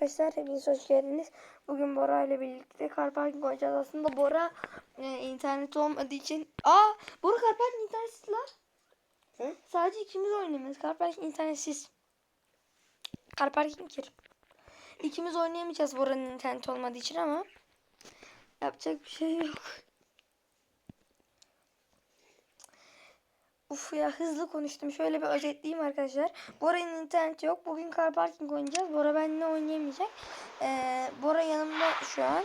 Arkadaşlar hepiniz hoş geldiniz. Bugün Bora ile birlikte car parking oynayacağız. Aslında Bora e, internet olmadığı için... Aa! Bora car parking internetsiz lan. Hı? Sadece ikimiz oynayamayız. Car parking internetsiz. Car parking gir. İkimiz oynayamayacağız Bora'nın internet olmadığı için ama yapacak bir şey yok. Uf ya hızlı konuştum. Şöyle bir özetleyeyim arkadaşlar. Bora'nın interneti yok. Bugün car parking oynayacağız. Bora benimle oynayamayacak. Ee, Bora yanımda şu an.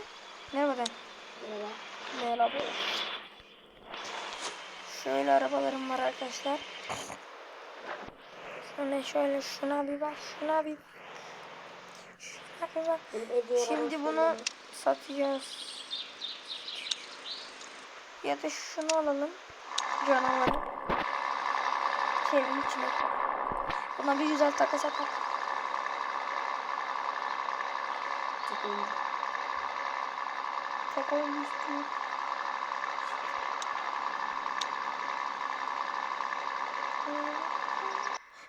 Merhaba de. Merhaba. Merhaba. Şöyle arabalarım var arkadaşlar. Şöyle şöyle şuna bir bak. Şuna bir bak. Şuna bir bak. Şimdi bunu satacağız. Ya da şunu alalım. Canavarı. Çevrim içine. Buna bir güzel takas atak. Çok. Tek olmuş değil.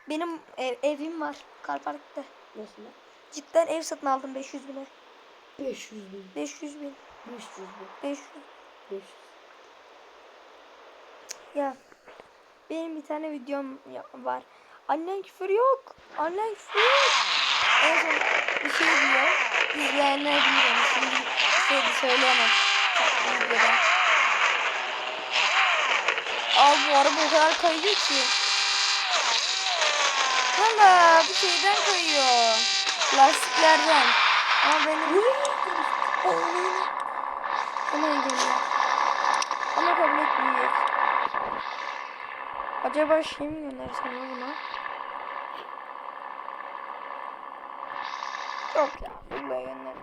Benim ev, evim var. Karpark'ta. Nasıl? Cidden ev satın aldım 500 bine. 500 bin. 500 bin. 500 bin. 500. 500. Ya benim bir tane videom var. Annen küfür yok. Annen küfür yok. En son bir şey diyor. İzleyenler bilir onu. Şimdi şey de söyleyemem. Videoda. Abi bu araba o kadar kayıyor ki. Hala bir şeyden kayıyor. Lastiklerden. Ama benim... Hemen geliyor. Ama kabul etmeyecek. Acaba şey mi göndersem ya buna? Yok ya. Buraya gönder.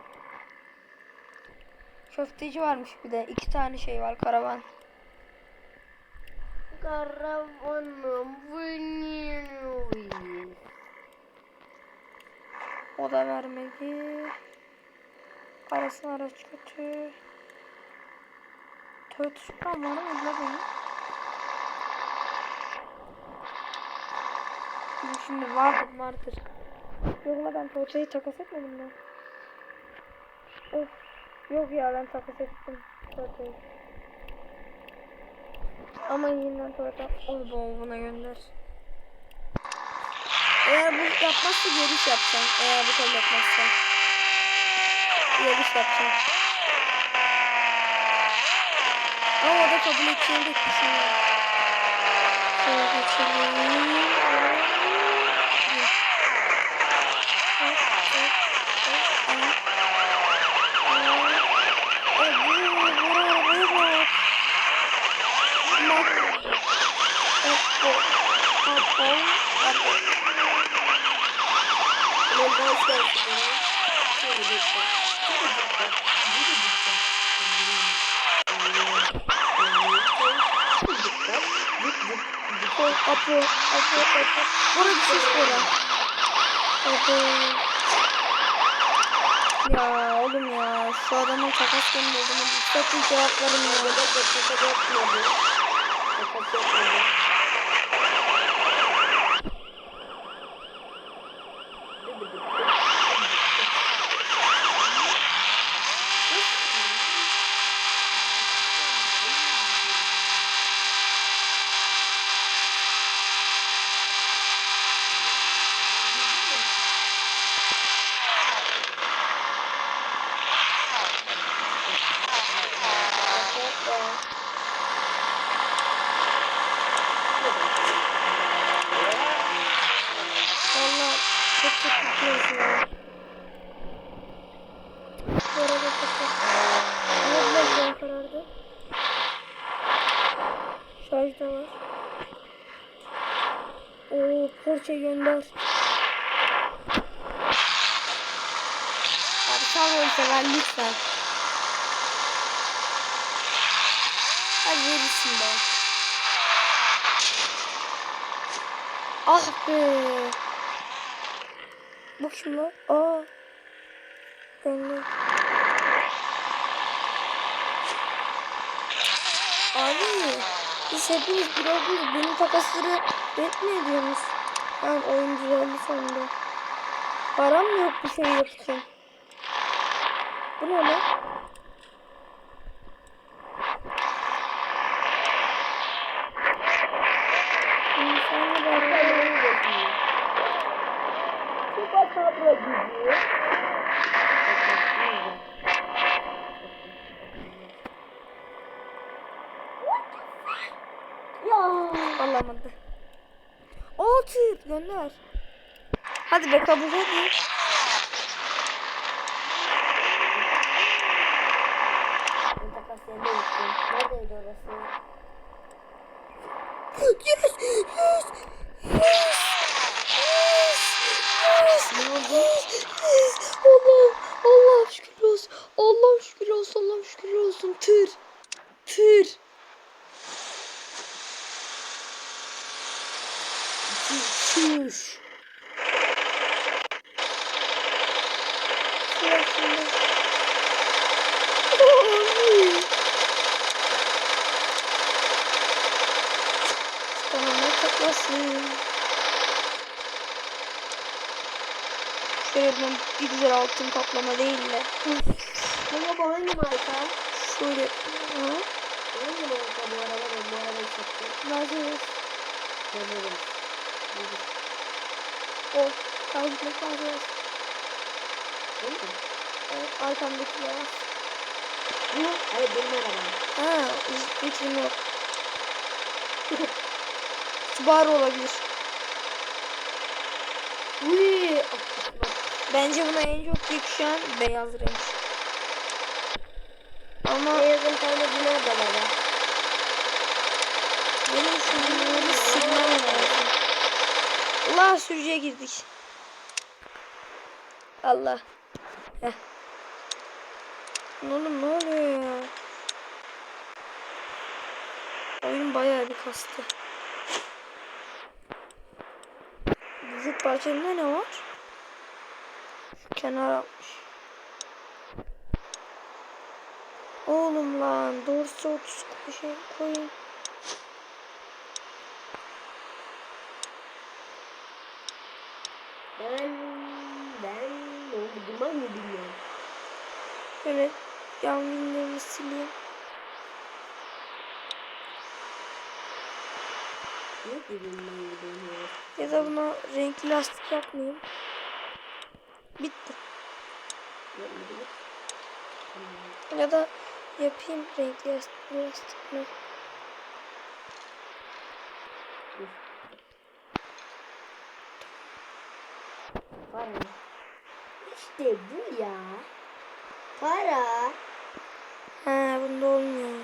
Köfteci varmış bir de. iki tane şey var karavan. Karavanım benim. O da vermedi. Parasını araç kötü. Supra var mı la benim? Şimdi- vardır vardır. Yok la ben Toyota'yı takas etmedim ben. Of. Yok ya ben takas ettim. Toyota'yı. Ama yeniden Toyota. Onu buna gönder. Eğer bu yapmazsa yarış yapacağım. Eğer bu kabul etmezse. Yarış yapacağım. Ama o da kabul edeceğini de düşünüyorum. Şöyle geçelim. Hop, hop, hop, hop. Aa, bu, bu arabaya bak. Bak. Hop, hop, hop, hop, hop. Ama ben istersin bana. Şöyle dikkat. Şöyle dikkat. Şöyle dikkat. Şöyle dikkat. Dik dik dik. Apo, apo, apo, apo. Bana bir ses bana. Apo. Ya oğlum ya şu adamın takas gönderdiğine bir sakın cevaplarım ya. Arada da takas yapmadı. Takas yapmadı. Valla çok kötü gidiyoruz ya. Bu arada çok kötü. Ne bekleyen karardı? Şarj da var. Oo Porsche gönder. Abi sağ ol sever lütfen. Hadi verirsin be. Ah be. Bu kim lan? Aa. Gönder. Abi. Biz hepimiz bir olduğumuz benim takasları ret mi ediyorsunuz? Ben oyuncu geldi sandım. Param yok bir şey yok için? Bu ne lan? Tır gönder. Hadi be kabul hadi. Mutlaka seni unuttum. Neredeydi orası? Yes! Yes! Yes! Yes! Ne oldu? Yes! Allah'ım! Allah'ım şükür olsun. Allah'ım şükür olsun. Allah'ım şükür olsun. Tır. Tır. Şuş. Sıra şimdi. Oy! Ne katlasın. Şöyle bir güzel altın kaplama değil de. Ama bu hangi marka? Şöyle. Ha? Hangi marka bu araba? Ben bu arabayı sattım. Mercedes. Sanırım. O. Karşıdaki Mercedes. Değil mi? Evet, arkamdaki beyaz. Bu? Hayır benim arabam. Ha, hiç fikrim yok. Subaru olabilir. Uy. Bence buna en çok yakışan beyaz renk. Ama Beyazın tanesi nerede baba? benim şunları silmem lazım. Allah sürücüye girdik. Allah. Heh. Oğlum ne oluyor ya? Oyun bayağı bir kastı. Vücut parçasında ne var? Şu kenar atmış. Oğlum lan doğrusu 30 bir şey koyayım. Ben ben ne oldu duman mı bilmiyorum. Şöyle yangınlarını sileyim. Ne dedim ben gidiyorum Ya da buna renkli lastik yapmayayım. Bitti. ya. Ne bileyim. Ya da yapayım renkli lastik- lastikle. Para. İşte bu ya. Para. Ha bunda olmuyor.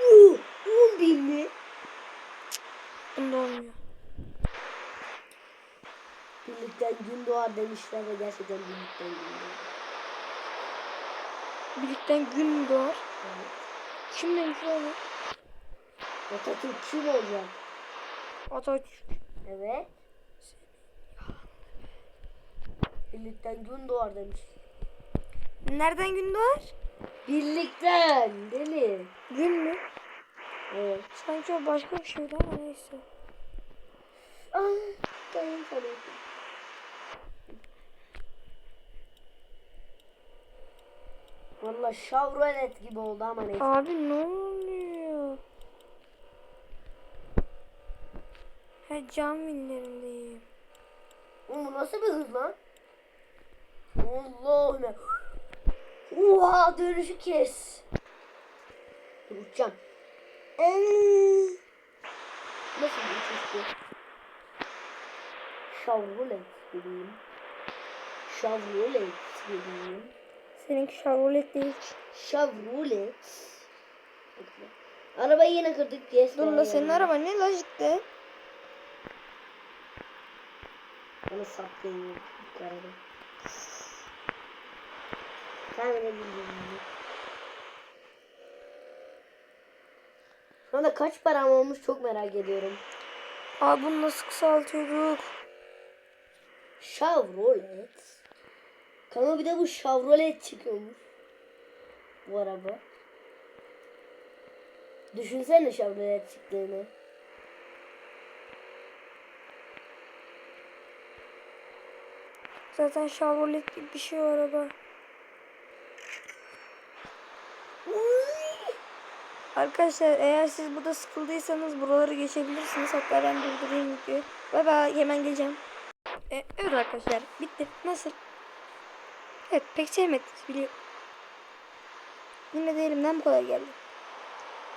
Yuh. On bin mi? Bunda olmuyor. Birlikten gün doğar demişler ve gerçekten birlikten gün doğar. Birlikten gün doğar? Evet. Kim demiş onu? Atatürk kim olacak? Atatürk. Evet. Birlikten gün doğar demiş. Nereden gün doğar? Birlikten deli. Gün mü? Evet. Sanki o başka bir şeydi ama neyse. Ah, tamam tamam. Valla Chevrolet gibi oldu ama neyse. Abi ne oluyor? Ha cam vinlerindeyim. Oğlum bu nasıl bir hız lan? Allah'ım ya. Oha dönüşü kes. Dur, Uçacağım. Eee. Nasıl bir uçuş bu? Chevrolet dediğim. Chevrolet dediğim. Seninki Chevrolet değil. Chevrolet. Arabayı yine kırdık. Yes, Dur la senin araba ne? Bana saplayın bu araba. Tahmin edebilirim. Şu anda kaç param olmuş çok merak ediyorum. Abi bunu nasıl kısaltıyorduk? Chevrolet. Kanal bir de bu Chevrolet çıkıyormuş. Bu araba. Düşünsene Chevrolet çıktığını. Zaten Chevrolet gibi bir şey o araba. Arkadaşlar eğer siz burada sıkıldıysanız buraları geçebilirsiniz. Hatta ben durdurayım videoyu. Bay bay hemen geleceğim. E, evet arkadaşlar bitti. Nasıl? Evet pek sevmedik biliyorum. Yine de elimden bu kadar geldi.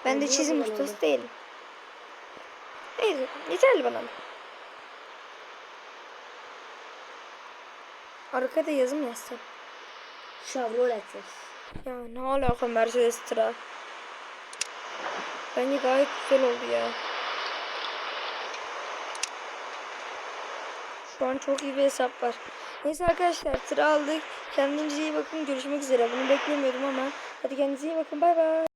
Ben de çizim ustası değilim. Neyse yeterli bana. Arkada yazım yazsam. Chevrolet. Ya ne alaka Mercedes Tra? Bence gayet güzel oldu ya. Şu an çok iyi bir hesap var. Neyse arkadaşlar tır aldık. Kendinize iyi bakın. Görüşmek üzere. Bunu beklemiyordum ama. Hadi kendinize iyi bakın. Bay bay.